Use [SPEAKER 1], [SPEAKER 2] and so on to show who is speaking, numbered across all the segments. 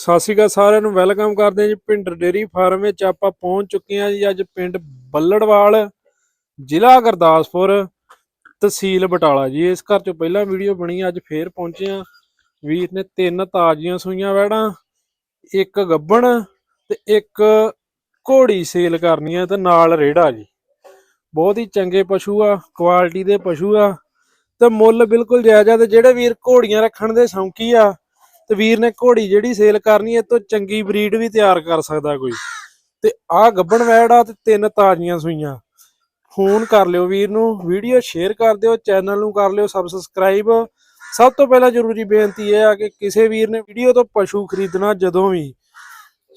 [SPEAKER 1] ਸਤਿ ਸ਼੍ਰੀ ਅਕਾਲ ਸਾਰਿਆਂ ਨੂੰ, ਵੈਲਕਮ ਕਰਦੇ ਹਾਂ ਜੀ ਪਿੰਡ ਡੇਰੀ ਫਾਰਮ ਵਿੱਚ। ਆਪਾਂ ਪਹੁੰਚ ਚੁੱਕੇ ਹਾਂ ਜੀ ਅੱਜ ਪਿੰਡ ਬੱਲੜਵਾਲ, ਜ਼ਿਲ੍ਹਾ ਗੁਰਦਾਸਪੁਰ, ਤਹਿਸੀਲ ਬਟਾਲਾ ਜੀ। ਇਸ ਘਰ ਚੋਂ ਪਹਿਲਾਂ ਵੀਡੀਓ ਬਣੀ, ਅੱਜ ਫੇਰ ਪਹੁੰਚੇ ਹਾਂ। ਵੀਰ ਨੇ ਤਿੰਨ ਤਾਜ਼ੀਆਂ ਸੂਈਆਂ ਵੈੜਾਂ ਇੱਕ ਗੱਬਣ ਤੇ ਇੱਕ ਘੋੜੀ ਸੇਲ ਕਰਨੀ ਆ ਤੇ ਨਾਲ ਰੇੜਾ ਜੀ। ਬਹੁਤ ਹੀ ਚੰਗੇ ਪਸ਼ੂ ਆ, ਕੁਆਲਿਟੀ ਦੇ ਪਸ਼ੂ ਆ ਤੇ ਮੁੱਲ ਬਿਲਕੁਲ ਜਾਇਜ਼ ਆ ਤੇ ਜਿਹੜੇ ਵੀਰ ਘੋੜੀਆਂ ਰੱਖਣ ਦੇ ਸ਼ੌਂਕੀ ਆ ਤੇ ਵੀਰ ਨੇ ਘੋੜੀ ਜਿਹੜੀ ਸੇਲ ਕਰਨੀ ਹੈ ਤੋਂ ਚੰਗੀ ਬਰੀਡ ਵੀ ਤਿਆਰ ਕਰ ਸਕਦਾ ਕੋਈ। ਤੇ ਆਹ ਗੱਬਣ ਵੈੜ ਤੇ ਤਿੰਨ ਤਾਜ਼ੀਆਂ ਸੂਈਆਂ। ਫੋਨ ਕਰ ਲਿਓ ਵੀਰ ਨੂੰ ਵੀਡੀਓ ਸ਼ੇਅਰ ਕਰ ਦਿਓ ਚੈਨਲ ਨੂੰ ਕਰ ਲਿਓ ਸਬਸਕ੍ਰਾਈਬ ਸਭ ਤੋਂ ਪਹਿਲਾਂ ਜ਼ਰੂਰੀ ਬੇਨਤੀ ਇਹ ਆ ਕਿ ਕਿਸੇ ਵੀਰ ਨੇ ਵੀਡੀਓ ਤੋਂ ਪਸ਼ੂ ਖਰੀਦਣਾ ਜਦੋਂ ਵੀ।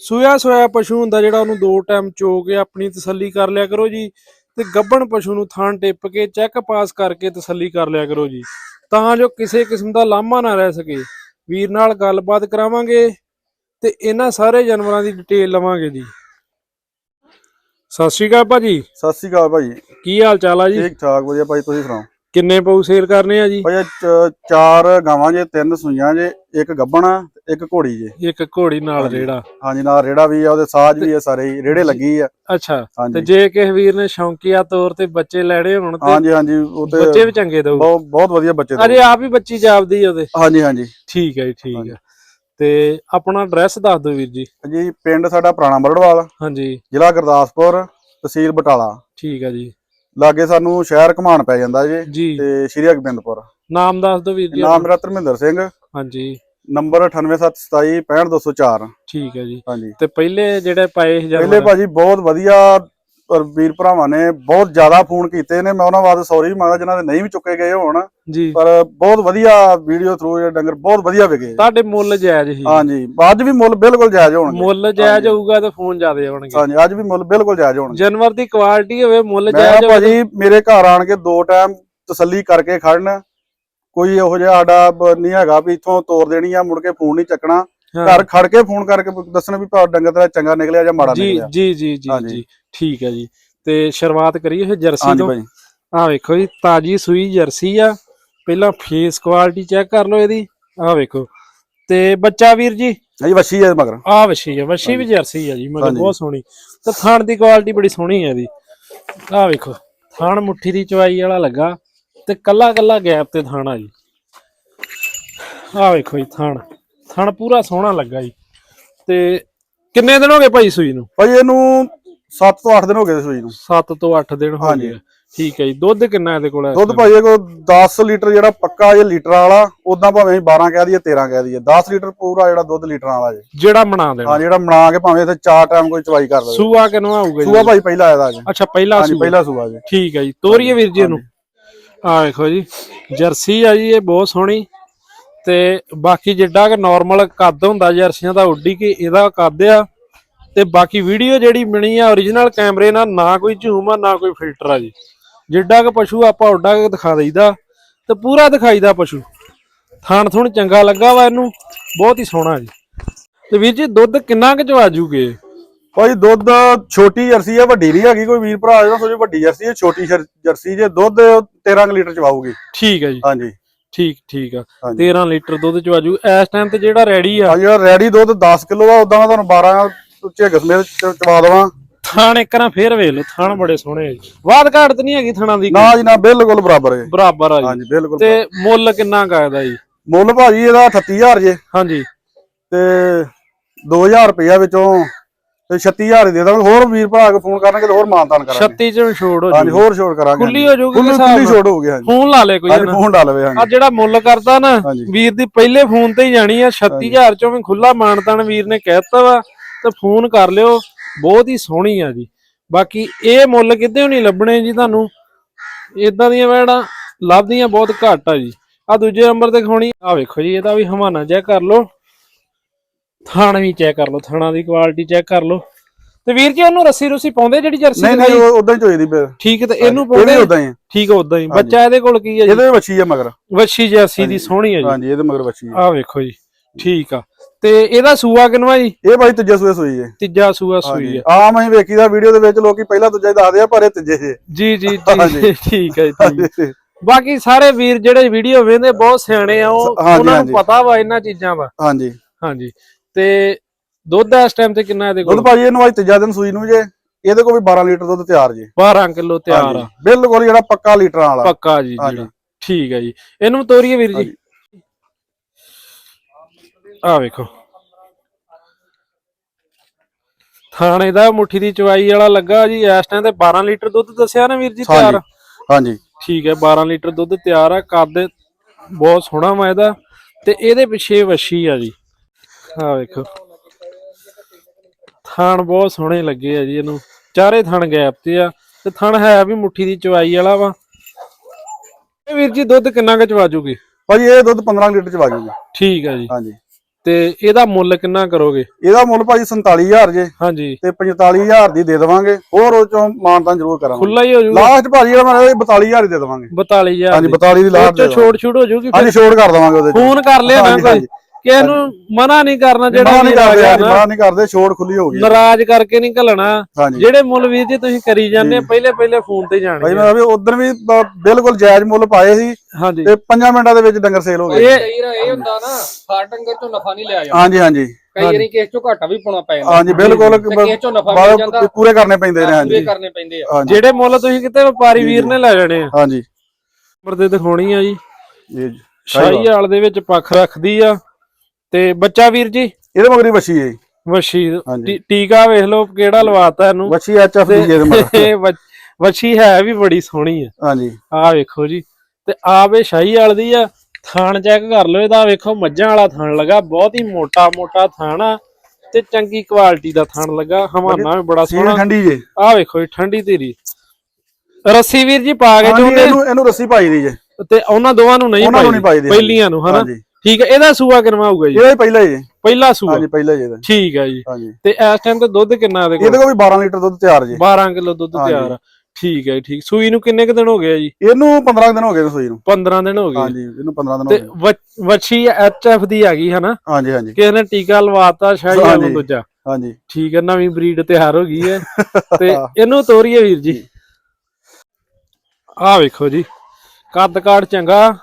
[SPEAKER 1] ਸੂਇਆ ਸੋਇਆ ਪਸ਼ੂ ਹੁੰਦਾ ਜਿਹੜਾ ਉਹਨੂੰ ਦੋ ਟਾਈਮ ਚੋ ਕੇ ਆਪਣੀ ਤਸੱਲੀ ਕਰ ਲਿਆ ਕਰੋ ਜੀ। ਤੇ ਗੱਬਣ ਪਸ਼ੂ ਨੂੰ ਥਾਂ ਟਿੱਪ ਕੇ ਚੈੱਕ ਪਾਸ ਕਰਕੇ ਤਸੱਲੀ ਕਰ ਲਿਆ ਕਰੋ ਜੀ। ਤਾਂ ਜੋ ਕਿਸੇ ਕਿਸਮ ਦਾ ਲਾਮਾ ਨਾ ਰਹਿ ਸਕੇ। ਵੀਰ ਨਾਲ ਗੱਲਬਾਤ ਕਰਾਵਾਂਗੇ ਤੇ ਇਹਨਾਂ ਸਾਰੇ ਜਾਨਵਰਾਂ ਦੀ ਡਿਟੇਲ ਲਵਾਂਗੇ ਜੀ। ਸਤਿ ਸ਼੍ਰੀ ਅਕਾਲ ਭਾਜੀ।
[SPEAKER 2] ਸਤਿ ਸ਼੍ਰੀ ਅਕਾਲ ਭਾਈ
[SPEAKER 1] ਕੀ ਹਾਲ ਚਾਲ ਆ ਜੀ?
[SPEAKER 2] ਠੀਕ ਠਾਕ ਵਧੀਆ ਭਾਈ ਤੁਸੀਂ ਸੁਣਾਓ?
[SPEAKER 1] ਕਿੰਨੇ ਪਊ ਸੇਲ ਕਰਨੇ ਆ ਜੀ?
[SPEAKER 2] ਭਾਈ ਚਾਰ ਗਾਵਾਂ ਜੇ ਤਿੰਨ ਸੂਈਆਂ ਜੇ ਇੱਕ ਗੱਬਣ ਇੱਕ ਘੋੜੀ ਜੇ।
[SPEAKER 1] ਇੱਕ ਘੋੜੀ ਨਾਲ
[SPEAKER 2] ਹਾਂਜੀ।
[SPEAKER 1] ਰੇੜਾ।
[SPEAKER 2] ਹਾਂਜੀ ਨਾਲ ਰੇੜਾ ਵੀ ਆ ਉਹਦੇ ਸਾਜ ਵੀ ਆ ਸਾਰੇ ਹੀ, ਰੇੜੇ ਲੱਗੀ ਆ।
[SPEAKER 1] ਅੱਛਾ ਤੇ
[SPEAKER 2] ਹਾਂਜੀ।
[SPEAKER 1] ਜੇ ਕਿਸੇ ਵੀਰ ਨੇ ਸ਼ੌਂਕੀਆ ਤੌਰ ਤੇ ਬੱਚੇ ਲੈਣੇ ਹੋਣ ਤੇ
[SPEAKER 2] ਹਾਂਜੀ ਹਾਂਜੀ ਉਹ ਤੇ
[SPEAKER 1] ਬੱਚੇ ਵੀ ਚੰਗੇ ਦਊ।
[SPEAKER 2] ਬਹੁਤ ਬਹੁਤ ਵਧੀਆ ਬੱਚੇ
[SPEAKER 1] ਅਰੇ ਆਪ ਹੀ ਬੱਚੀ ਜਾਪਦੀ ਉਹਦੇ।
[SPEAKER 2] ਹਾਂਜੀ ਹਾਂਜੀ।
[SPEAKER 1] ਠੀਕ ਹੈ ਜੀ ਠੀਕ
[SPEAKER 2] ਹਾਂਜੀ।
[SPEAKER 1] ਹੈ ਤੇ ਆਪਣਾ ਐਡਰੈਸ ਦੱਸ ਦਿਓ ਵੀਰ ਜੀ।
[SPEAKER 2] ਜੀ ਪਿੰਡ ਸਾਡਾ ਪੁਰਾਣਾ ਬਰੜਵਾਲ।
[SPEAKER 1] ਹਾਂਜੀ।
[SPEAKER 2] ਜ਼ਿਲ੍ਹਾ ਗੁਰਦਾਸਪੁਰ ਤਹਿਸੀਲ ਬਟਾਲਾ।
[SPEAKER 1] ਠੀਕ ਹੈ ਜੀ।
[SPEAKER 2] ਲਾਗੇ ਸਾਨੂੰ ਸ਼ਹਿਰ ਘਮਾਣ ਪੈ ਜਾਂਦਾ ਜੇ ਤੇ ਸ਼੍ਰੀ ਅਗਬਿੰਦਪੁਰ
[SPEAKER 1] ਨਾਮ ਦੱਸ ਦਿਓ ਵੀਰ ਜੀ
[SPEAKER 2] ਨਾਮ ਮੇਰਾ ਧਰਮਿੰਦਰ ਸਿੰਘ।
[SPEAKER 1] ਹਾਂਜੀ।
[SPEAKER 2] ਨੰਬਰ 98727 65204
[SPEAKER 1] ਠੀਕ ਹੈ ਜੀ।
[SPEAKER 2] ਹਾਂਜੀ।
[SPEAKER 1] ਤੇ ਪਹਿਲੇ ਜਿਹੜੇ ਪਾਏ
[SPEAKER 2] ਪਹਿਲੇ ਭਾਜੀ ਬਹੁਤ ਵਧੀਆ ਵੀਰ ਭਰਾਵਾਂ ਨੇ ਬਹੁਤ ਜ਼ਿਆਦਾ ਫੋਨ ਕੀਤੇ ਨੇ। ਮੈਂ ਉਹਨਾਂ ਵਾਸਤੇ ਸੌਰੀ ਵੀ ਮੰਗਦਾ ਜਿਨ੍ਹਾਂ ਦੇ ਨਹੀਂ ਵੀ ਚੁੱਕੇ ਗਏ ਹੋਣ।
[SPEAKER 1] ਜੀ।
[SPEAKER 2] ਪਰ ਬਹੁਤ ਵਧੀਆ ਵੀਡੀਓ ਥਰੂ ਜਿਹੜੇ ਡੰਗਰ ਬਹੁਤ ਵਧੀਆ ਵਿਕੇ।
[SPEAKER 1] ਤੁਹਾਡੇ ਮੁੱਲ ਜਾਇਜ਼ ਹੀ।
[SPEAKER 2] ਹਾਂਜੀ। ਅੱਜ ਵੀ ਮੁੱਲ ਬਿਲਕੁਲ ਜਾਇਜ਼ ਹੋਣਗੇ।
[SPEAKER 1] ਮੁੱਲ ਜਾਇਜ਼। ਹੋਊਗਾ ਤਾਂ ਫੋਨ ਜ਼ਿਆਦੇ ਆਉਣਗੇ
[SPEAKER 2] ਹਾਂਜੀ। ਅੱਜ ਵੀ ਮੁੱਲ ਬਿਲਕੁਲ ਜਾਇਜ਼ ਹੋਣਗੇ।
[SPEAKER 1] ਜਾਨਵਰ ਦੀ ਕੁਆਲਿਟੀ ਹੋਵੇ ਮੁੱਲ ਜਾਇਜ਼ ਹੋਵੇ
[SPEAKER 2] ਭਾਜੀ ਮੇਰੇ ਘਰ ਆਣ ਕੇ ਦੋ ਟਾਈਮ ਤਸੱਲੀ ਕਰਕੇ ਖੜਨ ਕੋਈ ਇਹੋ ਜਿਹਾ ਸਾਡਾ ਨਹੀਂ ਹੈਗਾ ਵੀ ਇੱਥੋਂ ਤੋਰ ਦੇਣੀ ਆ ਮੁੜ ਕੇ ਫੋਨ ਨਹੀਂ ਚੱਕਣਾ। ਘਰ ਖੜ ਕੇ ਫੋਨ ਕਰਕੇ ਦੱਸਣ ਵੀ ਡੰਗਰ ਤੇਰਾ ਚੰਗਾ ਨਿਕਲਿਆ ਜਾਂ ਮਾੜਾ ਨਿਕਲਿਆ।
[SPEAKER 1] ਜੀ ਜੀ ਜੀ। ਜੀ। ਠੀਕ ਹੈ ਜੀ। ਤੇ ਸ਼ੁਰੂਆਤ ਕਰੀਏ ਫਿਰ ਜਰਸੀ ਤੋਂ।
[SPEAKER 2] ਭਾਜੀ।
[SPEAKER 1] ਆਹ ਵੇਖੋ ਜੀ ਤਾਜੀ ਸੂਈ ਜਰਸੀ ਆ। ਪਹਿਲਾਂ ਫੇਸ ਕੁਆਲਿਟੀ ਚੈੱਕ ਕਰ ਲਓ ਇਹਦੀ। ਆਹ ਵੇਖੋ। ਤੇ ਬੱਚਾ ਵੀਰ ਜੀ?
[SPEAKER 2] ਹਾਂਜੀ ਵੱਛੀ ਹੈ ਮਗਰ।
[SPEAKER 1] ਆਹ ਵਸ਼ੀ ਆ ਵਸ਼ੀ ਵੀ ਜਰਸੀ ਆ ਜੀ ਮਗਰ
[SPEAKER 2] ਹਾਂਜੀ।
[SPEAKER 1] ਬਹੁਤ ਸੋਹਣੀ। ਤੇ ਥਣ ਦੀ ਕੁਆਲਿਟੀ ਬੜੀ ਸੋਹਣੀ ਆ ਇਹਦੀ। ਆਹ ਵੇਖੋ ਥਣ ਮੁੱਠੀ ਦੀ ਚਵਾਈ ਵਾਲਾ ਲੱਗਾ ਤੇ ਕੱਲਾ ਕੱਲਾ ਗੈਪ ਤੇ ਥਣ ਆ ਜੀ। ਆਹ ਵੇਖੋ ਜੀ ਥਣ। ਥਣ ਪੂਰਾ ਸੋਹਣਾ ਲੱਗਾ ਜੀ। ਤੇ ਕਿੰਨੇ ਦਿਨ ਹੋ ਗਏ ਭਾਈ ਸੂਈ ਨੂੰ?
[SPEAKER 2] ਭਾਜੀ ਇਹਨੂੰ 7 ਤੋਂ 8 ਦਿਨ ਹੋ ਗਏ ਸੂਈ ਨੂੰ।
[SPEAKER 1] 7 ਤੋਂ 8 ਦਿਨ ਹੋ। ਗਏ। ਠੀਕ ਹੈ ਜੀ। ਦੁੱਧ ਕਿੰਨਾ ਇਹਦੇ ਕੋਲ ਇਸ
[SPEAKER 2] ਦੁੱਧ? ਭਾਈ ਕੋ 10 ਲੀਟਰ ਜਿਹੜਾ ਪੱਕਾ ਇਹ ਲੀਟਰ ਵਾਲਾ ਉਦਾਂ ਭਾਵੇਂ ਅਸੀਂ 12 ਕਹਿ ਦਈਏ 13 ਕਹਿ ਦਈਏ। 10 ਲੀਟਰ ਪੂਰਾ ਜਿਹੜਾ ਦੁੱਧ ਲੀਟਰਾਂ ਵਾਲਾ ਜੇ।
[SPEAKER 1] ਜਿਹੜਾ ਬਣਾ ਦੇਣਾ।
[SPEAKER 2] ਹਾਂ ਜਿਹੜਾ ਬਣਾ ਕੇ ਭਾਵੇਂ ਇੱਥੇ ਚਾਰ ਟਾਈਮ ਕੋਈ ਚਵਾਈ ਕਰ ਲਵੇ।
[SPEAKER 1] ਸੂਆ ਕਿਨਵਾ ਹੋਊਗਾ
[SPEAKER 2] ਸੂਆ
[SPEAKER 1] ਜੀ
[SPEAKER 2] ਭਾਈ ਪਹਿਲਾ ਆਇਆ ਦਾ ਜੀ।
[SPEAKER 1] ਅੱਛਾ ਪਹਿਲਾ ਸੂਆ।
[SPEAKER 2] ਪਹਿਲਾ ਸੂਆ ਜੀ।
[SPEAKER 1] ਠੀਕ ਹੈ ਜੀ। ਤੋਰੀਏ ਵੀਰ ਜੀ ਇਹਨੂੰ। ਆ ਵੇਖੋ ਜੀ। ਜਰਸੀ ਆ ਜੀ ਇਹ ਬਹੁਤ ਸੋਹਣੀ। ਤੇ ਬਾਕੀ ਜਿੱਡਾ ਕਿ ਨਾਰਮਲ ਕੱਦ ਹੁੰਦਾ ਜਰਸੀਆਂ ਦਾ ਉੱਡੀ ਕਿ ਇਹਦਾ ਕੱਦ ਆ। ਤੇ ਬਾਕੀ ਵੀਡੀਓ ਜਿਹੜੀ ਬਣੀ ਆ origignal ਕੈਮਰੇ ਨਾਲ ਨਾ ਕੋਈ ਝੂਮ ਆ ਨਾ ਕੋਈ ਫਿਲਟਰ ਆ ਜੀ। ਜਿੱਡਾ ਕਿ ਪਸ਼ੂ ਆਪਾਂ ਉੱਡਾ ਕੇ ਦਿਖਾ ਦਈਦਾ ਤੇ ਪੂਰਾ ਦਿਖਾਈਦਾ ਪਸ਼ੂ। ਥਾਣ ਥੁਣ ਚੰਗਾ ਲੱਗਾ ਵਾ ਇਹਨੂੰ ਬਹੁਤ ਹੀ ਸੋਹਣਾ ਜੀ। ਤੇ ਵੀਰ ਜੀ ਦੁੱਧ ਕਿੰਨਾ ਕੁ ਚਵਾ ਜੂਗੇ?
[SPEAKER 2] ਭਾਈ ਦੁੱਧ ਛੋਟੀ ਜਰਸੀ ਹੈ ਵੱਡੀ ਨਹੀਂ ਹੈਗੀ ਕੋਈ ਵੀਰ ਭਰਾ ਜਿਹੜਾ ਸੋਚੇ ਵੱਡੀ ਜਰਸੀ ਹੈ ਛੋਟੀ ਜਰ- ਜਰਸੀ ਜੇ ਦੁੱਧ 13 ਕੁ ਲੀਟਰ ਚਵਾਊਗੀ
[SPEAKER 1] ਠੀਕ ਹੈ ਜੀ।
[SPEAKER 2] ਹਾਂਜੀ।
[SPEAKER 1] ਠੀਕ ਠੀਕ ਆ।
[SPEAKER 2] ਹਾਂਜੀ।
[SPEAKER 1] 13 ਲੀਟਰ ਦੁੱਧ ਚਵਾ ਜੂ। ਇਸ ਟਾਈਮ ਤੇ ਜਿਹੜਾ ਰੈਡੀ ਆ।
[SPEAKER 2] ਆ ਜਿਹੜਾ ਰੈਡੀ ਦੁੱਧ 10 ਕਿਲੋ ਆ ਉਦਾਂ ਮੈਂ ਤੁਹਾਨੂੰ 12 ਉੱਚੇ ਗਸਮੇ ਚਵਾ ਦਵਾਂ।
[SPEAKER 1] ਥਾਣ ਇੱਕ ਨਾ ਫੇਰ ਵੇਖ ਲਓ ਥਾਣ ਬੜੇ ਸੋਹਣੇ ਆ ਜੀ। ਵਾਦ ਘਾਟ ਤੇ ਨਹੀਂ ਹੈਗੀ ਥਾਣਾ ਦੀ
[SPEAKER 2] ਨਾ ਜੀ ਨਾ ਬਿਲਕੁਲ ਬਰਾਬਰ ਹੈ।
[SPEAKER 1] ਬਰਾਬਰ ਆ ਜੀ।
[SPEAKER 2] ਹਾਂਜੀ ਬਿਲਕੁਲ
[SPEAKER 1] ਤੇ ਮੁੱਲ ਕਿੰਨਾ ਕਾਇਦਾ ਜੀ?
[SPEAKER 2] ਮੁੱਲ ਭਾਜੀ ਇਹਦਾ 38000 ਜੇ।
[SPEAKER 1] ਹਾਂਜੀ।
[SPEAKER 2] ਤੇ 2000 ਰੁਪਇਆ ਵਿੱਚੋਂ ਤੇ 36000 ਦੇ ਦਾਂਗੇ। ਹੋਰ ਵੀਰ ਭਰਾ ਕੇ ਫੋਨ ਕਰਨਗੇ ਤੇ ਹੋਰ ਮਾਨਤਾਨ ਕਰਾਂਗੇ।
[SPEAKER 1] 36 ਚ ਛੋੜ ਹੋ
[SPEAKER 2] ਹਾਂਜੀ
[SPEAKER 1] ਜੂ
[SPEAKER 2] ਹੋਰ ਛੋੜ ਕਰਾਂਗੇ
[SPEAKER 1] ਖੁੱਲੀ ਹੋ ਜੂਗੀ
[SPEAKER 2] ਖੁੱਲੀ ਖੁੱਲੀ। ਛੋੜ ਹੋਊਗੀ ਹਾਂਜੀ।
[SPEAKER 1] ਫੋਨ ਲਾ ਲੈ ਕੋਈ
[SPEAKER 2] ਹਾਂਜੀ
[SPEAKER 1] ਨਾ।
[SPEAKER 2] ਫੋਨ ਡਾਲਵੇ
[SPEAKER 1] ਆ
[SPEAKER 2] ਹਾਂਜੀ।
[SPEAKER 1] ਜਿਹੜਾ ਮੁੱਲ ਕਰਦਾ ਨਾ
[SPEAKER 2] ਹਾਂਜੀ।
[SPEAKER 1] ਵੀਰ ਦੀ ਪਹਿਲੇ ਫੋਨ ਤੇ ਹੀ ਜਾਣੀ ਆ। 36000 ਚੋਂ ਵੀ ਖੁੱਲਾ ਮਾਨਤਾਨ ਵੀਰ ਨੇ ਕਹਿਤਾ ਵਾ। ਤੇ ਫੋਨ ਕਰ ਲਿਓ ਬਹੁਤ ਹੀ ਸੋਹਣੀ ਆ ਜੀ। ਬਾਕੀ ਇਹ ਮੁੱਲ ਕਿਤੇ ਨਹੀਂ ਲੱਭਣੇ ਜੀ ਤੁਹਾਨੂੰ। ਇਦਾਂ ਦੀਆਂ ਵੈੜਾਂ ਲੱਭਦੀਆਂ ਬਹੁਤ ਘੱਟ ਆ ਜੀ। ਆ ਦੂਜੇ ਨੰਬਰ ਤੇ ਖੋਣੀ ਆ ਵੇਖੋ ਜੀ ਇਹਦਾ ਵੀ ਹਵਾਨਾ ਚੈੱਕ ਕਰ ਲਓ। ਥਾਣ ਵੀ ਚੈੱਕ ਕਰ ਲਓ ਥਾਣਾ ਦੀ ਕੁਆਲਿਟੀ ਚੈੱਕ ਕਰ ਲਓ। ਤੇ ਵੀਰ ਜੀ ਉਹਨੂੰ ਰੱਸੀ ਰੁੱਸੀ ਪਾਉਂਦੇ ਜਿਹੜੀ ਜਰਸੀ
[SPEAKER 2] ਨਹੀਂ ਨਹੀਂ ਉਦਾਂ ਹੀ ਚੋਈਦੀ ਫਿਰ।
[SPEAKER 1] ਠੀਕ ਹੈ ਤੇ ਇਹਨੂੰ ਪਾਉਂਦੇ?
[SPEAKER 2] ਉਦਾਂ ਹੀ।
[SPEAKER 1] ਠੀਕ ਹੈ ਉਦਾਂ ਹੀ। ਬੱਚਾ ਇਹਦੇ ਕੋਲ ਕੀ ਹੈ ਜੀ?
[SPEAKER 2] ਇਹਦੇ ਵੱਛੀ ਹੈ ਮਗਰ।
[SPEAKER 1] ਵੱਛੀ ਜਰਸੀ ਦੀ ਸੋਹਣੀ ਹੈ ਜੀ।
[SPEAKER 2] ਹਾਂਜੀ ਇਹਦੇ ਮਗਰ ਵੱਛੀ
[SPEAKER 1] ਆ। ਵੇਖੋ ਜੀ ਠੀਕ ਆ। ਤੇ ਇਹਦਾ ਸੂਆ ਕਿਨਵਾ ਜੀ?
[SPEAKER 2] ਇਹ ਭਾਈ ਤੀਜੇ ਸੂਏ ਸੂਈ ਹੈ।
[SPEAKER 1] ਤੀਜਾ ਸੂਆ ਸੂਈ ਹੈ।
[SPEAKER 2] ਆਮ ਅਸੀਂ ਵੇਖੀਦਾ ਵੀਡੀਓ ਦੇ ਵਿੱਚ ਲੋਕੀ ਪਹਿਲਾਂ ਦੂਜਾ ਹੀ ਦੱਸਦੇ ਆ ਪਰ ਇਹ ਤੀਜੇ ਜੇ
[SPEAKER 1] ਜੀ ਜੀ। ਜੀ। ਠੀਕ ਹੈ ਜੀ, ਬਾਕੀ ਸਾਰੇ ਵੀਰ ਜਿਹੜੇ ਵੀਡੀਓ ਵੇਖਦੇ ਬਹੁਤ ਸਿਆਣੇ ਆ ਉਹ ਉਹਨਾਂ ਨੂੰ। ਪਤਾ ਵਾ ਇਹਨਾਂ ਚੀਜ਼ਾਂ ਦਾ
[SPEAKER 2] ਹਾਂਜੀ
[SPEAKER 1] ਹਾਂਜੀ ਤੇ ਦੁੱਧ ਇਸ ਟਾਈਮ ਤੇ ਕਿੰਨਾ ਇਹਦੇ
[SPEAKER 2] ਦੁੱਧ
[SPEAKER 1] ਕੋਲ?
[SPEAKER 2] ਭਾਜੀ ਇਹਨੂੰ ਅੱਜ ਤੀਜਾ ਦਿਨ ਸੂਈ ਨੂੰ ਜੇ ਇਹਦੇ ਕੋਲ ਵੀ 12 ਲੀਟਰ ਦੁੱਧ ਤਿਆਰ ਜੇ।
[SPEAKER 1] 12 ਕਿਲੋ ਤਿਆਰ ਆ।
[SPEAKER 2] ਬਿਲਕੁਲ ਜਿਹੜਾ ਪੱਕਾ ਲੀਟਰਾਂ ਵਾਲਾ।
[SPEAKER 1] ਪੱਕਾ ਜੀ। ਜਿਹੜਾ ਠੀਕ ਹੈ ਜੀ। ਇਹਨੂੰ ਤੋਰੀਏ ਵੀਰ ਜੀ। ਆ ਵੇਖੋ। ਥਾਣੇ ਦਾ ਮੁੱਠੀ ਦੀ ਚਵਾਈ ਵਾਲਾ ਲੱਗਾ ਜੀ ਇਸ ਟਾਈਮ ਤੇ 12 ਲੀਟਰ ਦੁੱਧ ਦੱਸਿਆ ਨਾ ਵੀਰ ਜੀ ਤਿਆਰ?
[SPEAKER 2] ਹਾਂਜੀ।
[SPEAKER 1] ਠੀਕ ਹੈ 12 ਲੀਟਰ ਦੁੱਧ ਤਿਆਰ ਆ ਕੱਦ ਬਹੁਤ ਸੋਹਣਾ ਵਾ ਇਹਦਾ ਤੇ ਇਹਦੇ ਪਿੱਛੇ ਵਸ਼ੀ ਆ ਜੀ। ਆ ਵੇਖੋ। ਥਣ ਬਹੁਤ ਸੋਹਣੇ ਲੱਗੇ ਆ ਜੀ ਇਹਨੂੰ। ਚਾਰੇ ਥਣ ਗੈਪ ਤੇ ਆ ਤੇ ਥਣ ਹੈ ਵੀ ਮੁੱਠੀ ਦੀ ਚਵਾਈ ਵਾਲਾ ਵਾ। ਇਹ ਵੀਰ ਜੀ ਦੁੱਧ ਕਿੰਨਾ ਕੁ ਚਵਾ ਜੂਗੀ?
[SPEAKER 2] ਭਾਜੀ ਇਹ ਦੁੱਧ 15 ਲੀਟਰ ਚ ਵਾਜੂਗੀ
[SPEAKER 1] ਠੀਕ ਹੈ ਜੀ।
[SPEAKER 2] ਹਾਂਜੀ।
[SPEAKER 1] ਤੇ ਇਹਦਾ ਮੁੱਲ ਕਿੰਨਾ ਕਰੋਗੇ?
[SPEAKER 2] ਇਹਦਾ ਮੁੱਲ ਭਾਜੀ 47000 ਜੇ।
[SPEAKER 1] ਹਾਂਜੀ।
[SPEAKER 2] ਤੇ 45000 ਦੀ ਦੇ ਦੇਵਾਂਗੇ। ਹੋਰ ਉਹ ਚੋਂ ਮਾਨਤਾਨ ਜ਼ਰੂਰ ਕਰਾਂਗੇ।
[SPEAKER 1] ਖੁੱਲਾ ਹੀ ਹੋ ਜੂਗਾ?
[SPEAKER 2] ਲਾਸਟ ਭਾਜੀ ਜਿਹੜਾ ਮੈਂ 42000 ਹੀ ਦੇ ਦੇਵਾਂਗੇ।
[SPEAKER 1] 42000
[SPEAKER 2] ਹਾਂਜੀ 42 ਦੀ ਲਾਸਟ
[SPEAKER 1] ਚ ਛੋਟ ਛੂਟ ਹੋ ਜੂਗੀ
[SPEAKER 2] ਹਾਂਜੀ ਛੋੜ ਕਰ ਦੇਵਾਂਗੇ ਉਹਦੇ ਚ।
[SPEAKER 1] ਫੋਨ ਕਰ ਲਿਆ ਨਾ ਕੋਈ। ਕਿਸੇ ਨੂੰ ਮਨਾ ਨਹੀਂ ਕਰਨਾ ਜਿਹੜਾ
[SPEAKER 2] ਮਨਾ ਨਹੀਂ ਕਰਦੇ
[SPEAKER 1] ਨਾ।
[SPEAKER 2] ਮਨਾ ਨਹੀਂ ਕਰਦੇ ਛੋੜ ਖੁੱਲੀ ਹੋ ਗਈ।
[SPEAKER 1] ਨਾਰਾਜ਼ ਕਰਕੇ ਨਹੀਂ ਘਲਣਾ। ਜਿਹੜੇ ਮੁੱਲ ਵੀਰ ਜੀ ਤੁਸੀਂ ਕਰੀ ਜਾਂਦੇ ਪਹਿਲੇ ਪਹਿਲੇ ਫੋਨ ਤੇ
[SPEAKER 2] ਭਾਈ
[SPEAKER 1] ਜਾਣਗੇ।
[SPEAKER 2] ਮੈਂ ਵੀ ਉਦੋਂ ਵੀ ਬਿਲਕੁਲ ਜਾਇਜ਼ ਮੁੱਲ ਪਾਏ ਸੀ ਤੇ 5 ਮਿੰਟਾਂ ਦੇ ਵਿੱਚ ਡੰਗਰ ਸੇਲ ਹੋ ਗਏ।
[SPEAKER 1] ਇਹ
[SPEAKER 3] ਇਹ ਹੁੰਦਾ ਨਾ ਹਰ ਡੰਗਰ ਚੋਂ ਨਫਾ ਨਹੀਂ ਲਿਆ ਜਾਂਦਾ।
[SPEAKER 2] ਹਾਂਜੀ ਹਾਂਜੀ।
[SPEAKER 3] ਕਈ ਵਾਰੀ ਕਿਸੇ ਚੋਂ ਘਾਟਾ ਵੀ ਪਾਉਣਾ ਪੈ ਜਾਂਦਾ।
[SPEAKER 2] ਹਾਂਜੀ ਬਿਲਕੁਲ।
[SPEAKER 3] ਤੇ ਕਿਸੇ ਚੋਂ ਨਫਾ ਮਿਲ
[SPEAKER 2] ਬਾਹਰੋਂ
[SPEAKER 3] ਜਾਂਦਾ।
[SPEAKER 2] ਪੂਰੇ ਕਰਨੇ ਪੈਂਦੇ ਨੇ
[SPEAKER 3] ਪੂਰੇ
[SPEAKER 2] ਹਾਂਜੀ।
[SPEAKER 3] ਕਰਨੇ ਪੈਂਦੇ ਆ।
[SPEAKER 2] ਹਾਂਜੀ।
[SPEAKER 1] ਜਿਹੜੇ ਮੁੱਲ ਤੁਸੀਂ ਕਿਤੇ ਵਪਾਰੀ ਵੀਰ ਨੇ ਲੈ ਜਾਣੇ ਆ।
[SPEAKER 2] ਹਾਂਜੀ।
[SPEAKER 1] ਨੰਬਰ ਤੇ ਦਿਖਾਉਣੀ ਆ ਜੀ।
[SPEAKER 2] ਇਹ
[SPEAKER 1] ਸ਼ਾਹੀ ਵਾਲ ਦੇ ਵਿੱਚ ਪੱਖ ਰੱਖਦੀ ਆ। ਤੇ ਬੱਚਾ ਵੀਰ ਜੀ?
[SPEAKER 2] ਇਹਦੇ ਮਗਰੀ ਵੱਛੀ ਹੈ ਜੀ।
[SPEAKER 1] ਵਸ਼ੀ
[SPEAKER 2] ਹਾਂਜੀ।
[SPEAKER 1] ਟੀ- ਟੀਕਾ ਵੇਖ ਲਓ ਕਿਹੜਾ ਲਵਾਤਾ ਇਹਨੂੰ।
[SPEAKER 2] ਵੱਛੀ ਐਚਐਫ ਦੀ ਜੇ ਮਗਰ।
[SPEAKER 1] ਇਹ ਵੱਛੀ ਹੈ ਵੀ ਬੜੀ ਸੋਹਣੀ ਆ।
[SPEAKER 2] ਹਾਂਜੀ।
[SPEAKER 1] ਆ ਵੇਖੋ ਜੀ। ਤੇ ਆਵੇ ਸ਼ਾਹੀ ਵਾਲ ਦੀ ਆ। ਥਾਣ ਚੈੱਕ ਕਰ ਲਓ ਇਹਦਾ। ਵੇਖੋ ਮੱਝਾਂ ਵਾਲਾ ਥਾਣ ਲੱਗਾ। ਬਹੁਤ ਹੀ ਮੋਟਾ ਮੋਟਾ ਥਾਣ ਆ। ਤੇ ਚੰਗੀ ਕੁਆਲਿਟੀ ਦਾ ਥਾਣ ਲੱਗਾ। ਹਵਾਨਾ ਵੀ ਬੜਾ ਸੋਹਣਾ।
[SPEAKER 2] ਠੰਡੀ ਜੇ।
[SPEAKER 1] ਆ ਵੇਖੋ ਜੀ ਠੰਡੀ ਧੀਰੀ। ਰੱਸੀ ਵੀਰ ਜੀ ਪਾ ਕੇ
[SPEAKER 2] ਹਾਂਜੀ
[SPEAKER 1] ਚੋਂਦੇ
[SPEAKER 2] ਇਹਨੂੰ ਇਹਨੂੰ ਰੱਸੀ ਪਾਈ ਦੀ ਜੇ।
[SPEAKER 1] ਤੇ ਉਹਨਾਂ ਦੋਵਾਂ ਨੂੰ ਨਹੀਂ
[SPEAKER 2] ਉਹਨਾਂ ਨੂੰ ਨਹੀਂ ਪਾਈ ਦੀ
[SPEAKER 1] ਪਹਿਲੀਆਂ ਨੂੰ ਹਨਾ?
[SPEAKER 2] ਹਾਂਜੀ।
[SPEAKER 1] ਠੀਕ ਹੈ ਇਹਦਾ ਸੂਆ ਕਿੰਨਾ ਹੋਊਗਾ ਜੀ?
[SPEAKER 2] ਇਹਦਾ ਹੀ ਪਹਿਲਾ ਹੀ ਜੇ
[SPEAKER 1] ਪਹਿਲਾ ਸੂਆ?
[SPEAKER 2] ਹਾਂਜੀ ਪਹਿਲਾ ਹੀ ਇਹਦਾ।
[SPEAKER 1] ਠੀਕ ਹੈ ਜੀ। ਤੇ ਇਸ ਟਾਈਮ ਤੇ ਦੁੱਧ ਕਿੰਨਾ ਇਹਦੇ ਕੋਲ?
[SPEAKER 2] ਇਹਦੇ ਕੋਲ ਵੀ 12 ਲੀਟਰ ਦੁੱਧ ਤਿਆਰ ਜੇ।
[SPEAKER 1] 12 ਕਿਲੋ ਦੁੱਧ। ਤਿਆਰ ਆ। ਠੀਕ ਹੈ ਜੀ, ਠੀਕ। ਸੂਈ ਨੂੰ ਕਿੰਨੇ ਕੁ ਦਿਨ ਹੋ ਗਏ ਆ ਜੀ?
[SPEAKER 2] ਇਹਨੂੰ 15 ਦਿਨ ਹੋ ਗਏ ਸੋਈ ਨੂੰ।
[SPEAKER 1] 15 ਦਿਨ ਹੋ ਗਏ।
[SPEAKER 2] ਹਾਂਜੀ ਇਹਨੂੰ 15 ਦਿਨ ਹੋ
[SPEAKER 1] ਤੇ
[SPEAKER 2] ਗਏ।
[SPEAKER 1] ਵ- ਵੱਛੀ ਐਚ ਐਫ ਦੀ ਆ ਗਈ ਹਨਾ?
[SPEAKER 2] ਹਾਂਜੀ ਹਾਂਜੀ।
[SPEAKER 1] ਕਿਸੇ ਨੇ ਟੀਕਾ ਲਵਾਤਾ ਨੂੰ
[SPEAKER 2] ਹਾਂਜੀ।
[SPEAKER 1] ਦੂਜਾ।
[SPEAKER 2] ਹਾਂਜੀ।
[SPEAKER 1] ਠੀਕ ਹੈ ਨਵੀਂ ਬਰੀਡ ਤਿਆਰ ਹੋ ਗਈ ਹੈ। ਤੇ ਇਹਨੂੰ ਤੋਰੀਏ ਵੀਰ ਜੀ। ਆਹ ਵੇਖੋ ਜੀ। ਕੱਦ ਕਾਠ ਚੰਗਾ।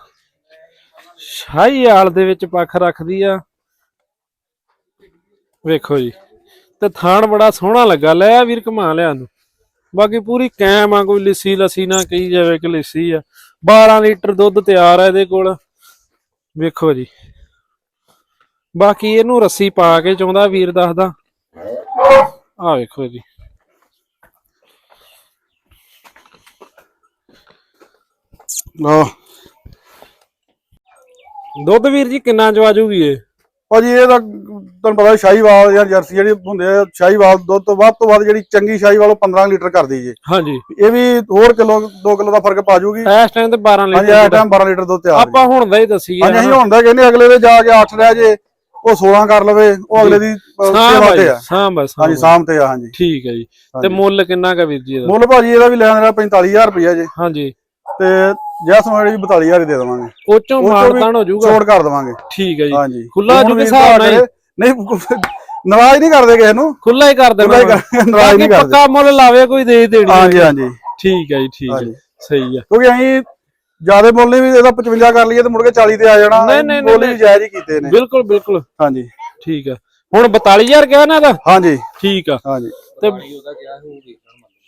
[SPEAKER 1] ਸ਼ਾਹੀ ਵਾਲ ਦੇ ਵਿੱਚ ਪੱਖ ਰੱਖਦੀ ਆ। ਵੇਖੋ ਜੀ। ਤੇ ਥਾਣ ਬੜਾ ਸੋਹਣਾ ਲੱਗਾ। ਲੈ ਵੀਰ ਘਮਾ ਲਿਆ ਨੂੰ ਬਾਕੀ ਪੂਰੀ ਕੈਮ ਆ, ਕੋਈ ਲਿੱਸੀ ਲਸੀ ਨਾ ਕਹੀ ਜਾਵੇ ਕਿ ਲਿੱਸੀ ਆ। 12 ਲੀਟਰ ਦੁੱਧ ਤਿਆਰ ਆ ਇਹਦੇ ਕੋਲ। ਵੇਖੋ ਜੀ। ਬਾਕੀ ਇਹਨੂੰ ਰੱਸੀ ਪਾ ਕੇ ਚਾਹੁੰਦਾ ਵੀਰ ਦੱਸਦਾ। ਆ ਵੇਖੋ ਜੀ।
[SPEAKER 2] ਲਓ।
[SPEAKER 1] ਦੁੱਧ ਵੀਰ ਜੀ ਕਿੰਨਾ ਚਵਾ ਜੂਗੀ ਇਹ?
[SPEAKER 2] ਭਾਜੀ ਇਹ ਤਾਂ ਤੁਹਾਨੂੰ ਪਤਾ ਸ਼ਾਹੀਵਾਲ ਜਾਂ ਜਰਸੀ ਜਿਹੜੀ ਹੁੰਦੇ ਆ ਸ਼ਾਹੀਵਾਲ ਦੁੱਧ ਤੋਂ ਵੱਧ ਤੋਂ ਵੱਧ ਜਿਹੜੀ ਚੰਗੀ ਸ਼ਾਹੀਵਾਲ ਉਹ 15 ਲੀਟਰ ਕਰਦੀ ਜੇ।
[SPEAKER 1] ਹਾਂਜੀ।
[SPEAKER 2] ਇਹ ਵੀ ਹੋਰ ਕਿਲੋ 2 ਕਿਲੋ ਦਾ ਫ਼ਰਕ ਪਾ ਜੂਗੀ।
[SPEAKER 1] ਇਸ ਟਾਈਮ ਤੇ 12
[SPEAKER 2] ਹਾਂਜੀ
[SPEAKER 1] ਲੀਟਰ
[SPEAKER 2] ਇਹ ਟਾਈਮ 12 ਲੀਟਰ ਦੁੱਧ ਤਿਆਰ
[SPEAKER 1] ਆਪਾਂ ਹੁਣ ਦਾ ਹੀ ਦਸੀਏ
[SPEAKER 2] ਹਾਂਜੀ ਅਸੀਂ ਹੁਣ ਦਾ ਕਹਿੰਦੇ ਅਗਲੇ ਦੇ ਜਾ ਕੇ 8 ਰਹਿ ਜੇ ਉਹ 16 ਕਰ ਲਵੇ ਉਹ ਅਗਲੇ ਦੀ ਸੇਵਾ ਤੇ ਆ।
[SPEAKER 1] ਸਾਂ ਬਸ
[SPEAKER 2] ਹਾਂਜੀ ਸ਼ਾਮ ਤੇ ਆ ਹਾਂਜੀ।
[SPEAKER 1] ਠੀਕ ਹੈ ਜੀ। ਤੇ
[SPEAKER 2] ਹਾਂਜੀ।
[SPEAKER 1] ਮੁੱਲ ਕਿੰਨਾ ਕਾ ਵੀਰ ਜੀ ਇਹਦਾ?
[SPEAKER 2] ਮੁੱਲ ਭਾਜੀ ਇਹਦਾ ਵੀ ਲੈਣ ਦਾ 45000 ਰੁਪਇਆ ਜੇ।
[SPEAKER 1] ਹਾਂਜੀ।
[SPEAKER 2] ਤੇ ਜੈਸ ਮਾੜੀ ਵੀ 42000 ਹੀ ਦੇ ਦੇਵਾਂਗੇ।
[SPEAKER 1] ਉਹ ਚੋਂ ਮਾਨਤਾਨ ਹੋ ਜਾਊਗਾ।
[SPEAKER 2] ਛੋੜ ਕਰ ਦੇਵਾਂਗੇ।
[SPEAKER 1] ਠੀਕ ਹੈ ਜੀ।
[SPEAKER 2] ਹਾਂਜੀ।
[SPEAKER 1] ਖੁੱਲਾ ਜੂ ਹਿਸਾਬ ਨਾਲ ਹੀ।
[SPEAKER 2] ਨਹੀਂ ਨਵਾਜ਼ ਨਹੀਂ ਕਰਦੇ ਕਿਸੇ ਨੂੰ।
[SPEAKER 1] ਖੁੱਲਾ ਹੀ ਕਰ
[SPEAKER 2] ਹੀ
[SPEAKER 1] ਦੇਣਾ
[SPEAKER 2] ਨਾਰਾਜ਼ ਨਹੀਂ ਕਰਦੇ।
[SPEAKER 1] ਪੱਕਾ ਮੁੱਲ ਲਾਵੇ ਕੋਈ ਦੇ ਹੀ ਦੇਣੀ
[SPEAKER 2] ਹਾਂਜੀ ਹਾਂਜੀ।
[SPEAKER 1] ਠੀਕ ਹੈ ਜੀ ਠੀਕ ਹੈ। ਸਹੀ ਆ
[SPEAKER 2] ਕਿਉਂਕਿ ਅਸੀਂ ਜ਼ਿਆਦਾ ਮੁੱਲ ਨਹੀਂ ਵੀ ਇਹਦਾ 55 ਕਰ ਲਈਏ ਤੇ ਮੁੜ ਕੇ 40 ਤੇ ਆ ਜਾਣਾ।
[SPEAKER 1] ਨਹੀਂ, ਨਹੀਂ,
[SPEAKER 2] ਮੁੱਲ। ਵੀ ਜਾਇਜ਼ ਹੀ ਕੀਤੇ ਨੇ।
[SPEAKER 1] ਬਿਲਕੁਲ ਬਿਲਕੁਲ।
[SPEAKER 2] ਹਾਂਜੀ।
[SPEAKER 1] ਠੀਕ ਆ ਹੁਣ 42000 ਕਿਹਾ ਨਾ ਇਹਦਾ?
[SPEAKER 2] ਹਾਂਜੀ।
[SPEAKER 1] ਠੀਕ ਆ।
[SPEAKER 2] ਹਾਂਜੀ।
[SPEAKER 1] ਤੇ
[SPEAKER 3] ਉਹਦਾ ਕਿਹਾ ਹੋਊਗੀ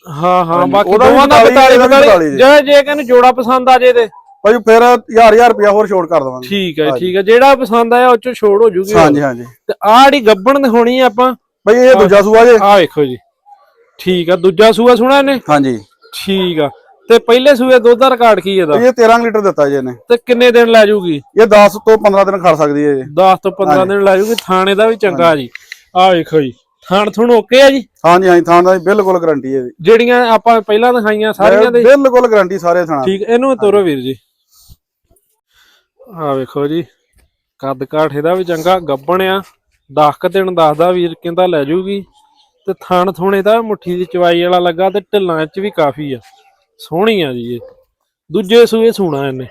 [SPEAKER 1] ਹਾਂ ਹਾਂ ਬਾਕੀ
[SPEAKER 2] ਉਹਦਾ ਵੀ
[SPEAKER 1] ਦੋਵਾਂ ਦਾ
[SPEAKER 2] 42
[SPEAKER 1] 45
[SPEAKER 2] ਇਹਦਾ ਵੀ
[SPEAKER 1] 45 ਜੇ ਜੇ ਕਹਿੰਦੇ ਜੋੜਾ ਪਸੰਦ ਆ ਜੇ ਤੇ।
[SPEAKER 2] ਭਾਈ ਫਿਰ 1000 1000 ਰੁਪਇਆ ਹੋਰ ਛੋੜ ਕਰ ਦੇਵਾਂਗੇ।
[SPEAKER 1] ਠੀਕ ਹੈ ਠੀਕ ਹੈ ਜਿਹੜਾ ਪਸੰਦ ਆਇਆ ਉਹ ਚ ਛੋੜ ਹੋ ਜੂਗੀ।
[SPEAKER 2] ਹਾਂਜੀ ਹਾਂਜੀ।
[SPEAKER 1] ਤੇ ਆਹ ਜਿਹੜੀ ਗੱਬਣ ਦਿਖਾਉਣੀ ਆ ਆਪਾਂ।
[SPEAKER 2] ਭਾਈ ਇਹ ਦੂਜਾ ਸੂਆ ਜੇ।
[SPEAKER 1] ਆਹ ਵੇਖੋ ਜੀ। ਠੀਕ ਆ ਦੂਜਾ ਸੂਆ ਸੁਣਾ ਇਹਨੇ?
[SPEAKER 2] ਹਾਂਜੀ।
[SPEAKER 1] ਠੀਕ ਆ। ਤੇ ਪਹਿਲੇ ਸੂਏ ਦੁੱਧ ਦਾ ਰਿਕਾਰਡ ਕੀ ਇਹਦਾ?
[SPEAKER 2] ਇਹ 13 ਲੀਟਰ ਦਿੱਤਾ ਜੀ ਇਹਨੇ।
[SPEAKER 1] ਤੇ ਕਿੰਨੇ ਦਿਨ ਲੈ ਜੂਗੀ?
[SPEAKER 2] ਇਹ 10 ਤੋਂ 15 ਦਿਨ ਖੜ ਸਕਦੀ ਹੈ ਜੀ।
[SPEAKER 1] 10 ਤੋਂ 15 ਦਿਨ ਲੈ ਜੂਗੀ ਥਾਣੇ ਦਾ ਵੀ ਚੰਗਾ ਜੀ। ਆਹ ਵੇਖੋ ਜੀ। ਥਾਣ ਥੁਣ ਓਕੇ ਆ ਜੀ?
[SPEAKER 2] ਹਾਂਜੀ ਹਾਂਜੀ ਥਾਂ ਦਾ ਬਿਲਕੁਲ ਗਾਰੰਟੀ ਹੈ ਜੀ।
[SPEAKER 1] ਜਿਹੜੀਆਂ ਆਪਾਂ ਪਹਿਲਾਂ ਦਿਖਾਈਆਂ ਸਾਰੀਆਂ ਦੇ
[SPEAKER 2] ਬਿਲਕੁਲ ਗਾਰੰਟੀ ਸਾਰੇ ਥਾਂ
[SPEAKER 1] ਠੀਕ ਇਹਨੂੰ ਤੋਰੋ ਵੀਰ ਜੀ। ਆਹ ਵੇਖੋ ਜੀ ਕੱਦ ਕਾਠ ਇਹਦਾ ਵੀ ਚੰਗਾ ਗੱਬਣ ਆ 10 ਕੁ ਦਿਨ ਦੱਸਦਾ ਵੀਰ ਕਹਿੰਦਾ ਲੈ ਜੂਗੀ। ਤੇ ਥਣ ਥੁਣੇ ਦਾ ਮੁੱਠੀ ਦੀ ਚਵਾਈ ਵਾਲਾ ਲੱਗਾ ਤੇ ਢਿੱਲਾਂ 'ਚ ਵੀ ਕਾਫੀ ਆ। ਸੋਹਣੀ ਆ ਜੀ ਇਹ। ਦੂਜੇ ਸੂਏ ਸੂਣਾ ਇਹਨੇ।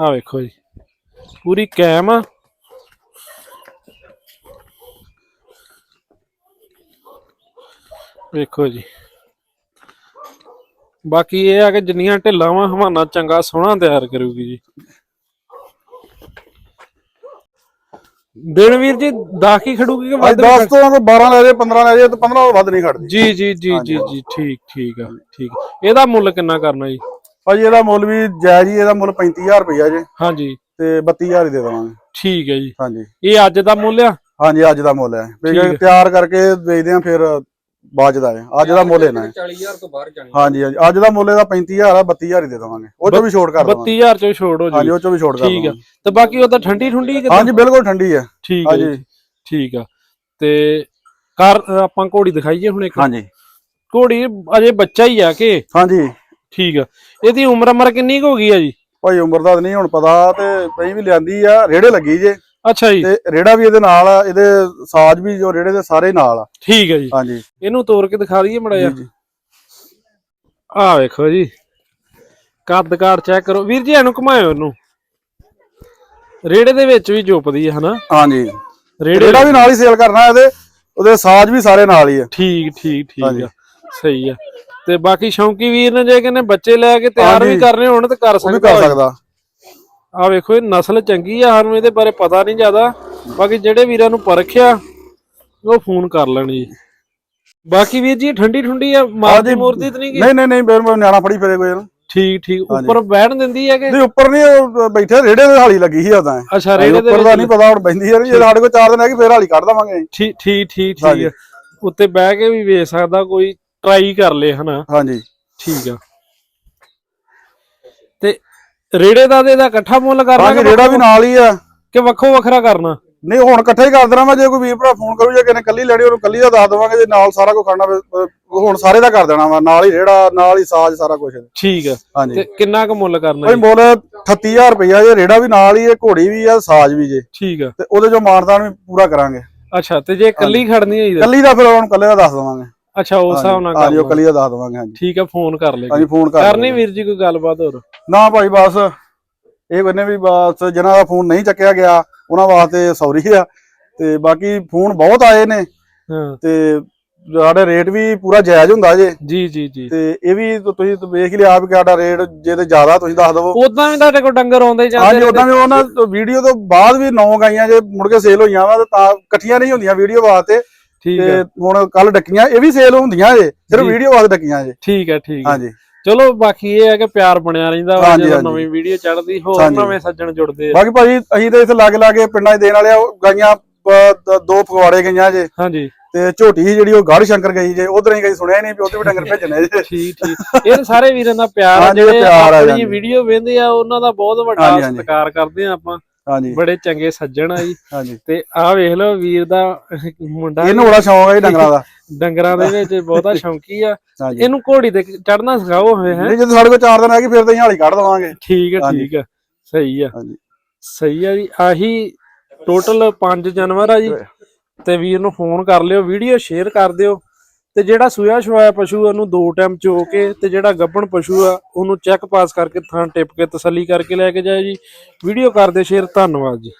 [SPEAKER 1] ਆਹ ਵੇਖੋ ਜੀ ਪੂਰੀ ਕੈਮ ਆ। ਵੇਖੋ ਜੀ। ਬਾਕੀ ਇਹ ਆ ਕਿ ਜਿੰਨੀਆਂ ਢਿੱਲਾਂ ਵਾ ਹਵਾਨਾ ਚੰਗਾ ਸੋਹਣਾ ਤਿਆਰ ਕਰੂਗੀ ਜੀ। ਦਿਨ ਵੀਰ ਜੀ 10 ਕੀ ਖੜੂਗੀ ਕਿ ਵੱਧ
[SPEAKER 2] 10 ਤੋਂ 12 ਲੈ ਜੇ 15 ਲੈ ਜੇ ਤੇ 15 ਤੋਂ ਵੱਧ ਨਹੀਂ ਖੜਦੀ।
[SPEAKER 1] ਜੀ ਜੀ ਜੀ ਜੀ ਜੀ ਠੀਕ ਠੀਕ ਆ ਠੀਕ। ਇਹਦਾ ਮੁੱਲ ਕਿੰਨਾ ਕਰਨਾ ਜੀ?
[SPEAKER 2] ਭਾਜੀ ਇਹਦਾ ਮੁੱਲ ਵੀ ਜਾਇਜ਼ ਹੀ ਇਹਦਾ ਮੁੱਲ 35000 ਰੁਪਇਆ ਜੇ।
[SPEAKER 1] ਹਾਂਜੀ।
[SPEAKER 2] ਤੇ 32000 ਹੀ ਦੇ ਦੇਵਾਂਗੇ।
[SPEAKER 1] ਠੀਕ ਹੈ ਜੀ।
[SPEAKER 2] ਹਾਂਜੀ।
[SPEAKER 1] ਇਹ ਅੱਜ ਦਾ ਮੁੱਲ ਆ?
[SPEAKER 2] ਹਾਂਜੀ ਅੱਜ ਦਾ ਮੁੱਲ ਹੈ। ਜੇ ਤਿਆਰ ਕਰਕੇ ਵੇਚਦੇ ਆ ਫਿਰ ਬਾਜਦਾ ਹੈ। ਅੱਜ ਦਾ ਮੁੱਲ ਇਹਨਾਂ ਹੈ
[SPEAKER 3] 40000 ਤੋਂ ਬਾਹਰ ਜਾਣੀ।
[SPEAKER 2] ਹਾਂਜੀ ਹਾਂਜੀ। ਅੱਜ ਦਾ ਮੁੱਲ ਇਹਦਾ 35000 ਆ 32000 ਹੀ ਦੇ ਦੇਵਾਂਗੇ। ਉਹ ਚੋਂ ਵੀ ਛੋਟ ਕਰ ਦੇਵਾਂਗੇ।
[SPEAKER 1] 32000 ਚੋਂ ਛੋੜ ਹੋ
[SPEAKER 2] ਹਾਂਜੀ
[SPEAKER 1] ਜੀ
[SPEAKER 2] ਉਹ ਚੋਂ ਵੀ ਛੋਟ ਕਰ
[SPEAKER 1] ਠੀਕ ਆ। ਤੇ ਬਾਕੀ ਉਹ ਤਾਂ ਠੰਡੀ ਠੁੰਡੀ ਕਿਦਾਂ
[SPEAKER 2] ਹਾਂਜੀ ਬਿਲਕੁਲ ਠੰਡੀ ਹੈ
[SPEAKER 1] ਠੀਕ ਹੈ ਜੀ।
[SPEAKER 2] ਹਾਂਜੀ।
[SPEAKER 1] ਠੀਕ ਆ। ਤੇ ਕਰ ਆਪਾਂ ਘੋੜੀ ਦਿਖਾਈਏ ਹੁਣ ਇੱਕ।
[SPEAKER 2] ਹਾਂਜੀ।
[SPEAKER 1] ਘੋੜੀ ਅਜੇ ਬੱਚਾ ਹੀ ਆ ਕਿ।
[SPEAKER 2] ਹਾਂਜੀ।
[SPEAKER 1] ਠੀਕ ਆ। ਇਹਦੀ ਉਮਰ ਅਮਰ ਕਿੰਨੀ ਕੁ ਹੋ ਗਈ ਆ ਜੀ?
[SPEAKER 2] ਭਾਈ ਉਮਰ ਦਾ ਨਹੀਂ ਹੁਣ ਪਤਾ ਤੇ ਪਈ ਵੀ ਲਿਆਂਦੀ ਆ ਰੇੜੇ ਲੱਗੀ ਜੇ।
[SPEAKER 1] ਅੱਛਾ ਜੀ।
[SPEAKER 2] ਤੇ ਰੇੜਾ ਵੀ ਇਹਦੇ ਨਾਲ ਆ ਇਹਦੇ ਸਾਜ਼ ਵੀ ਜੋ ਰੇੜੇ ਦੇ ਸਾਰੇ ਨਾਲ ਆ।
[SPEAKER 1] ਠੀਕ ਹੈ ਜੀ।
[SPEAKER 2] ਹਾਂਜੀ।
[SPEAKER 1] ਇਹਨੂੰ ਤੋੜ ਕੇ ਦਿਖਾ ਦਈਏ ਮੜਾ
[SPEAKER 2] ਜੀ
[SPEAKER 1] ਆ ਵੇਖੋ ਜੀ। ਕੱਦ ਕਾਰ ਚੈੱਕ ਕਰੋ। ਵੀਰ ਜੀ ਇਹਨੂੰ ਘੁਮਾਇਓ ਇਹਨੂੰ। ਰੇੜੇ ਦੇ ਵਿੱਚ ਵੀ ਜੁਪਦੀ ਹੈ ਹਨਾ?
[SPEAKER 2] ਹਾਂਜੀ।
[SPEAKER 1] ਰੇੜੇ
[SPEAKER 2] ਰੇੜਾ ਵੀ ਨਾਲ ਹੀ ਸੇਲ ਕਰਨਾ ਇਹਦੇ ਉਹਦੇ ਸਾਜ਼ ਵੀ ਸਾਰੇ ਨਾਲ ਹੀ ਆ।
[SPEAKER 1] ਠੀਕ ਠੀਕ ਠੀਕ। ਆ। ਸਹੀ ਆ। ਤੇ ਬਾਕੀ ਸ਼ੌਂਕੀ ਵੀਰ ਨੇ ਜੇ ਕਹਿੰਦੇ ਬੱਚੇ ਲੈ ਕੇ ਤਿਆਰ ਵੀ। ਕਰਨੇ ਹੋਣ ਤੇ ਕਰ ਸਕਦਾ
[SPEAKER 2] ਕਰ ਸਕਦਾ।
[SPEAKER 1] ਆ ਵੇਖੋ ਇਹ ਨਸਲ ਚੰਗੀ ਆ ਸਾਨੂੰ ਇਹਦੇ ਬਾਰੇ ਪਤਾ ਨਹੀਂ ਜ਼ਿਆਦਾ। ਬਾਕੀ ਜਿਹੜੇ ਵੀਰਾਂ ਨੂੰ ਪਰਖਿਆ ਉਹ ਫੋਨ ਕਰ ਲੈਣ ਜੀ। ਬਾਕੀ ਵੀਰ ਜੀ ਠੰਡੀ ਠੁੰਡੀ ਆ ਮਾਰਦੀ। ਮੂਰਤੀ ਤੇ ਨਹੀਂ ਗੀ
[SPEAKER 2] ਨਹੀਂ ਨਹੀਂ ਨਹੀਂ ਬੇਰ ਮੈਂ ਨਿਆਣਾ ਫੜੀ ਫਿਰੇ ਕੋਈ ਇਹਨੂੰ।
[SPEAKER 1] ਠੀਕ ਠੀਕ। ਉੱਪਰ ਬੈਠਣ ਦਿੰਦੀ ਹੈ ਕਿ?
[SPEAKER 2] ਨਹੀਂ ਉੱਪਰ ਨਹੀਂ ਉਹ ਬੈਠੇ ਰੇੜੇ ਦੇ ਹਾਲੀ ਲੱਗੀ ਸੀ ਉਦਾਂ
[SPEAKER 1] ਅੱਛਾ ਰੇੜੇ ਦੇ
[SPEAKER 2] ਉੱਪਰ ਦਾ ਨਹੀਂ ਪਤਾ ਹੁਣ ਬੈਂਦੀ ਹੈ ਜੇ ਸਾਡੇ ਕੋਲ ਚਾਰ ਦਿਨ ਹੈਗੀ ਫੇਰ ਹਾਲੀ ਕੱਢ ਦਵਾਂਗੇ
[SPEAKER 1] ਠੀਕ ਠੀਕ ਠੀਕ ਠੀਕ
[SPEAKER 2] ਹਾਂਜੀ।
[SPEAKER 1] ਆ ਉੱਤੇ ਬਹਿ ਕੇ ਵੀ ਵੇਖ ਸਕਦਾ ਕੋਈ ਟਰਾਈ ਕਰ ਲੇ ਹਨਾ।
[SPEAKER 2] ਹਾਂਜੀ।
[SPEAKER 1] ਠੀਕ ਆ। ਤੇ ਰੇੜੇ ਦਾ ਤੇ ਇਹਦਾ ਇਕੱਠਾ ਮੁੱਲ ਕਰਨਾ
[SPEAKER 2] ਹਾਂਜੀ
[SPEAKER 1] ਕਿ
[SPEAKER 2] ਰੇੜਾ ਵੀ ਨਾਲ ਹੀ ਆ।
[SPEAKER 1] ਕਿ ਵੱਖੋ ਵੱਖਰਾ ਕਰਨਾ?
[SPEAKER 2] ਨਹੀਂ ਹੁਣ ਇਕੱਠੇ ਹੀ ਕਰ ਦੇਣਾ ਮੈਂ ਜੇ ਕੋਈ ਵੀਰ ਭਰਾ ਫੋਨ ਕਰੂ ਜੇ ਕਿਨੇ ਕੱਲੀ ਲੈਣੀ ਉਹਨੂੰ ਕੱਲੀ ਦਾ ਦੱਸ ਦਵਾਂਗੇ ਜੇ ਨਾਲ ਸਾਰਾ ਕੁਝ ਅਹ, ਹੁਣ ਸਾਰੇ ਦਾ ਕਰ ਦੇਣਾ ਵਾ ਨਾਲ ਹੀ ਰੇੜਾ ਨਾਲ ਹੀ ਸਾਜ਼ ਸਾਰਾ ਕੁਝ
[SPEAKER 1] ਠੀਕ ਆ।
[SPEAKER 2] ਹਾਂਜੀ।
[SPEAKER 1] ਤੇ ਕਿੰਨਾ ਕੁ ਮੁੱਲ ਕਰਨਾ
[SPEAKER 2] ਭਾਈ
[SPEAKER 1] ਜੀ?
[SPEAKER 2] ਮੁੱਲ 38000 ਰੁਪਇਆ ਜੇ ਰੇੜਾ ਵੀ ਨਾਲ ਹੀ ਹੈ ਘੋੜੀ ਵੀ ਆ ਸਾਜ਼ ਵੀ ਜੇ।
[SPEAKER 1] ਠੀਕ ਆ।
[SPEAKER 2] ਤੇ ਉਹਦੇ ਚੋਂ ਮਾਨਦਾਨ ਵੀ ਪੂਰਾ ਕਰਾਂਗੇ।
[SPEAKER 1] ਅੱਛਾ ਤੇ ਜੇ ਇਕੱਲੀ ਖੜਨੀ ਤਾਂ?
[SPEAKER 2] ਕੱਲੀ ਦਾ ਫਿਰ ਉਹਨੂੰ ਕੱਲੇ ਦਾ ਦੱਸ ਦਵਾਂਗੇ।
[SPEAKER 1] ਅੱਛਾ ਉਸ ਹਿਸਾਬ ਨਾਲ
[SPEAKER 2] ਹਾਂਜੀ ਉਹ
[SPEAKER 1] ਕਰਨਾ
[SPEAKER 2] ਕੱਲੀ ਦਾ ਦੱਸ ਦਵਾਂਗੇ ਹਾਂਜੀ।
[SPEAKER 1] ਠੀਕ ਆ ਫੋਨ ਕਰ ਲੈ
[SPEAKER 2] ਹਾਂਜੀ ਫੋਨ ਕਰ
[SPEAKER 1] ਕਰਨੀ। ਵੀਰ ਜੀ ਕੋਈ ਗੱਲਬਾਤ ਹੋਰ?
[SPEAKER 2] ਨਾ ਭਾਈ ਬਸ। ਇਹ ਬੰਨੇ ਵੀ ਬਸ ਜਿਨ੍ਹਾਂ ਦਾ ਫੋਨ ਨਹੀਂ ਚੱਕਿਆ ਗਿਆ ਉਹਨਾਂ ਵਾਸਤੇ ਸੌਰੀ ਆ। ਤੇ ਬਾਕੀ ਫੋਨ ਬਹੁਤ ਆਏ ਨੇ।
[SPEAKER 1] ਹਾਂ।
[SPEAKER 2] ਤੇ ਸਾਡੇ ਰੇਟ ਵੀ ਪੂਰਾ ਜਾਇਜ਼ ਹੁੰਦਾ ਜੇ।
[SPEAKER 1] ਜੀ ਜੀ ਜੀ।
[SPEAKER 2] ਤੇ ਇਹ ਵੀ ਤੁਸੀਂ ਵੇਖ ਹੀ ਲਿਆ ਵੀ ਸਾਡਾ ਰੇਟ ਜੇ ਤੇ ਜ਼ਿਆਦਾ ਤੁਸੀਂ ਦੱਸ ਦਵੋ।
[SPEAKER 1] ਉਦਾਂ ਵੀ ਤੁਹਾਡੇ ਕੋਲ ਡੰਗਰ ਆਉਂਦੇ ਜਾਂਦੇ
[SPEAKER 2] ਹਾਂਜੀ ਉਦਾਂ ਵੀ ਉਹਨਾਂ ਵੀਡੀਓ ਤੋਂ ਬਾਅਦ ਵੀ ਨੌ ਗਾਈਆਂ ਜੇ ਮੁੜ ਕੇ ਸੇਲ ਹੋਈਆਂ ਵਾ ਤੇ ਤਾਂ ਇਕੱਠੀਆਂ ਨਹੀਂ ਹੁੰਦੀਆਂ ਵੀਡੀਓ ਵਾਸਤੇ।
[SPEAKER 1] ਠੀਕ
[SPEAKER 2] ਤੇ
[SPEAKER 1] ਆ
[SPEAKER 2] ਹੁਣ ਕੱਲ ਡੱਕੀਆਂ ਇਹ ਵੀ ਸੇਲ ਹੁੰਦੀਆਂ ਜੇ ਸਿਰਫ। ਵੀਡੀਓ ਵਾਸਤੇ ਡੱਕੀਆਂ ਜੇ
[SPEAKER 1] ਠੀਕ ਆ ਠੀਕ ਆ
[SPEAKER 2] ਹਾਂਜੀ
[SPEAKER 1] ਚਲੋ ਬਾਕੀ ਇਹ ਹੈ ਕਿ ਪਿਆਰ ਬਣਿਆ ਰਹਿੰਦਾ ਵਾ ਜਦੋਂ। ਨਵੀਂ ਵੀਡੀਓ ਚੜਦੀ ਹੋਰ। ਨਵੇਂ ਸੱਜਣ ਜੁੜਦੇ ਆ
[SPEAKER 2] ਬਾਕੀ ਭਾਜੀ ਅਸੀਂ ਤਾਂ ਇੱਥੇ ਲਾਗੇ ਲਾਗੇ ਪਿੰਡਾਂ 'ਚ ਦੇਣ ਵਾਲੇ ਗਾਈਆਂ ਦ- ਫਗਵਾੜੇ ਗਈਆਂ ਜੇ
[SPEAKER 1] ਹਾਂਜੀ
[SPEAKER 2] ਤੇ ਝੋਟੀ ਜਿਹੜੀ ਉਹ ਗੜ ਸ਼ੰਕਰ ਗਈ ਜੇ ਉਧਰ ਹੀ ਗਈ ਸੁਣਿਆ ਹੀ ਨਹੀਂ ਵੀ ਉੱਥੇ ਵੀ ਡੰਗਰ ਭੇਜਣੇ ਜੇ
[SPEAKER 1] ਠੀਕ ਠੀਕ ਇਹ ਸਾਰੇ ਵੀਰਾਂ ਦਾ ਪਿਆਰ ਆ ਜਿਹੜੇ ਆਪਣੀ। ਵੀਡੀਓ ਵੇਖਦੇ ਆ ਉਹਨਾਂ ਦਾ ਬਹੁਤ ਵੱਡਾ। ਸਤਿਕਾਰ ਕਰਦੇ ਆ ਆਪਾਂ
[SPEAKER 2] ਹਾਂਜੀ।
[SPEAKER 1] ਬੜੇ ਚੰਗੇ ਸੱਜਣ ਆ ਜੀ।
[SPEAKER 2] ਹਾਂਜੀ।
[SPEAKER 1] ਤੇ ਆਹ ਵੇਖ ਲਓ ਵੀਰ ਦਾ ਮੁੰਡਾ
[SPEAKER 2] ਇਹਨੂੰ ਬੜਾ ਸ਼ੌਂਕ ਹੈ ਜੀ ਡੰਗਰਾਂ ਦਾ।
[SPEAKER 1] ਡੰਗਰਾਂ ਦੇ ਵਿੱਚ ਬਹੁਤਾ ਸ਼ੌਂਕੀ ਆ। ਇਹਨੂੰ ਘੋੜੀ ਤੇ ਚੜਨਾ ਸਿਖਾਓ ਹੋਏ ਹੈ।
[SPEAKER 2] ਨਹੀਂ ਜਦੋਂ ਸਾਡੇ ਕੋਲ ਚਾਰ ਦਿਨ ਹੈਗੀ ਫਿਰ ਤਾਂ ਹਾਲੀ ਕੱਢ ਦਵਾਂਗੇ।
[SPEAKER 1] ਠੀਕ
[SPEAKER 2] ਹਾਂਜੀ।
[SPEAKER 1] ਠੀਕ ਆ। ਸਹੀ ਆ।
[SPEAKER 2] ਹਾਂਜੀ।
[SPEAKER 1] ਸਹੀ ਆ ਜੀ। ਆਹੀ ਟੋਟਲ 5 ਜਾਨਵਰ ਆ ਜੀ। ਤੇ ਵੀਰ ਨੂੰ ਫੋਨ ਕਰ ਲਿਓ ਵੀਡੀਓ ਸ਼ੇਅਰ ਕਰ ਦਿਓ। ਤੇ ਜਿਹੜਾ ਸੂਇਆ ਸ਼ਵਾਇਆ ਪਸ਼ੂ ਉਹਨੂੰ ਦੋ ਟਾਈਮ ਚੋ ਕੇ ਤੇ ਜਿਹੜਾ ਗੱਭਣ ਪਸ਼ੂ ਆ, ਉਹਨੂੰ ਚੈੱਕ ਪਾਸ ਕਰਕੇ ਥਾਂ ਟਿਪ ਕੇ ਤਸੱਲੀ ਕਰਕੇ ਲੈ ਕੇ ਜਾਏ ਜੀ। ਵੀਡੀਓ ਕਰਦੇ ਸ਼ੇਅਰ, ਧੰਨਵਾਦ ਜੀ।